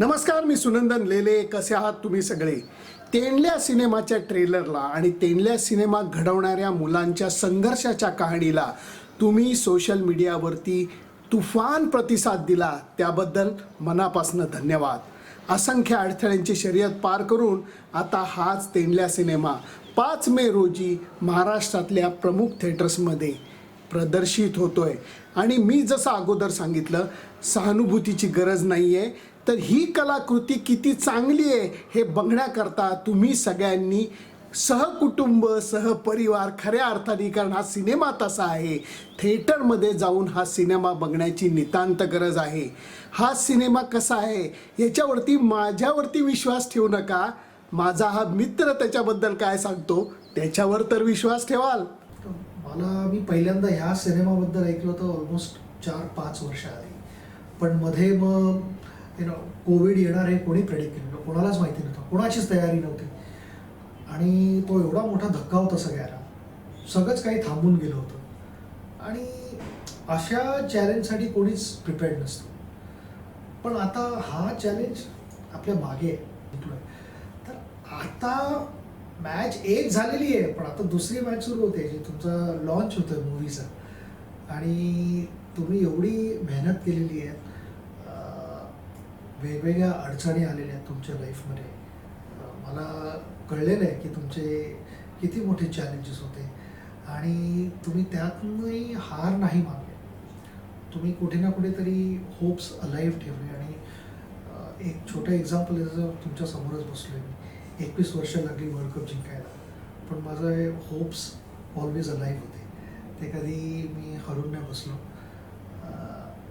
नमस्कार मी सुनंदन लेले. कसे आहात तुम्ही सगळे? तेंडल्या सिनेमाच्या ट्रेलरला आणि तेंडल्या सिनेमा घडवणाऱ्या मुलांच्या संघर्षाच्या कहाणीला तुम्ही सोशल मीडियावरती तुफान प्रतिसाद दिला. त्याबद्दल मनापासून धन्यवाद. असंख्य अडथळ्यांची शर्यत पार करून आता हाच तेंडल्या सिनेमा. पाच मे रोजी महाराष्ट्रातल्या प्रमुख थिएटर्समध्ये प्रदर्शित होतोय. आणि मी जसं अगोदर सांगितलं सहानुभूतीची गरज नाही आहे तर ही कलाकृती किती चांगली आहे हे बघण्याकरता तुम्ही सगळ्यांनी सहकुटुंब सहपरिवार खऱ्या अर्थाने कारण हा सिनेमा तसा आहे. थिएटरमध्ये जाऊन हा सिनेमा बघण्याची नितांत गरज आहे. हा सिनेमा कसा आहे याच्यावरती माझ्यावरती विश्वास ठेवू नका. माझा हा मित्र त्याच्याबद्दल काय सांगतो त्याच्यावर तर विश्वास ठेवाल. मला मी पहिल्यांदा ह्या सिनेमाबद्दल ऐकलं होतं ऑलमोस्ट चार पाच वर्ष आधी. पण मध्ये मग यु नो कोविड येणार हे कोणी प्रेडिक्ट केलं नव्हतं कोणालाच माहिती नव्हतं कोणाचीच तयारी नव्हती. आणि तो एवढा मोठा धक्का होता सगळ्याला. सगळंच काही थांबून गेलं होतं. आणि अशा चॅलेंजसाठी कोणीच प्रिपेअर्ड नसतं. पण आता हा चॅलेंज आपल्या मागे आहे तर आता मॅच एक झालेली आहे पण आता दुसरी मॅच सुरू होते जी तुमचा लॉन्च होतं मूवीचा आणि तुम्ही एवढी मेहनत केलेली आहे. वेगवेगळ्या अडचणी आलेल्या आहेत तुमच्या लाईफमध्ये मला कळलेलं आहे की तुमचे किती मोठे चॅलेंजेस होते. आणि तुम्ही त्यातूनही हार नाही मानले. तुम्ही कुठे ना कुठेतरी होप्स अलाईव्ह ठेवले. आणि एक छोटं एक्झाम्पल जर तुमच्या समोरच बसलोय मी. एकवीस वर्ष लागली वर्ल्ड कप जिंकायला. पण माझं होप्स ऑलवेज अलाईव्ह होते. ते कधी मी हरून नाही बसलो.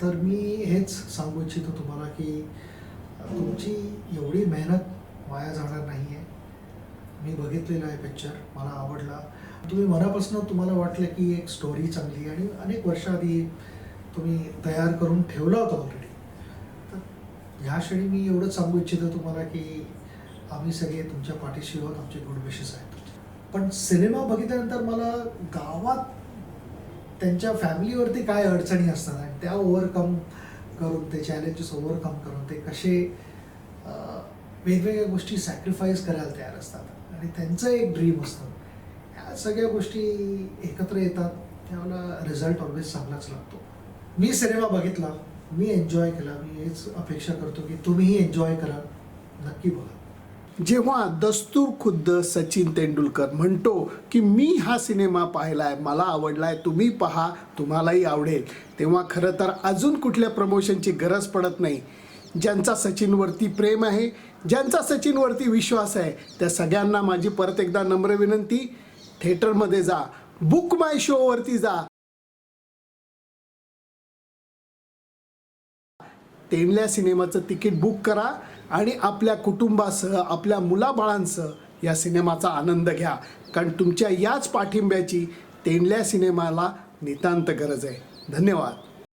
तर मी हेच सांगू इच्छितो तुम्हाला की तुमची एवढी मेहनत वाया जाणार नाही आहे मी बघितलेला आहे पिक्चर मला आवडला. तुम्ही मनापासून तुम्हाला वाटलं की एक स्टोरी चांगली आहे आणि अनेक वर्षाआधी तुम्ही तयार करून ठेवला होता ऑलरेडी तर ह्या क्षणी मी एवढंच सांगू इच्छितो तुम्हाला की आम्ही सगळे तुमच्या पाठीशी आहोत आमचे गुड विशेष आहेत. पण सिनेमा बघितल्यानंतर मला गावात त्यांच्या फॅमिलीवरती काय अडचणी असतात आणि त्या ओव्हरकम करून ते चॅलेंजेस ओव्हरकम करून ते कसे वेगवेगळ्या गोष्टी सॅक्रिफाईस करायला तयार असतात. आणि त्यांचं एक ड्रीम असतं. ह्या सगळ्या गोष्टी एकत्र येतात त्यावेळेला रिझल्ट ऑलवेज चांगलाच लागतो. मी सिनेमा बघितला मी एन्जॉय केला मी हेच अपेक्षा करतो की तुम्हीही एन्जॉय करा. नक्की बघा. जेव्हा दस्तूर खुद्द सचिन तेंडुलकर म्हणतो की मी हा सिनेमा पाहिलाय मला आवडलाय तुम्ही पहा तुम्हालाही आवडेल. तेव्हा खरं तर अजून कुठल्या प्रमोशनची गरज पडत नाही. ज्यांचा सचिनवरती प्रेम आहे ज्यांचा सचिनवरती विश्वास आहे त्या सगळ्यांना माझी परत एकदा नम्र विनंती थिएटरमध्ये जा बुक माय शोवरती जा तेंडल्या सिनेमाचं तिकीट बुक करा आणि आपल्या कुटुंबासह आपल्या मुलाबाळांसह या सिनेमाचा आनंद घ्या. कारण तुमच्या याच पाठिंब्याची तेंडल्या सिनेमाला नितांत गरज आहे. धन्यवाद.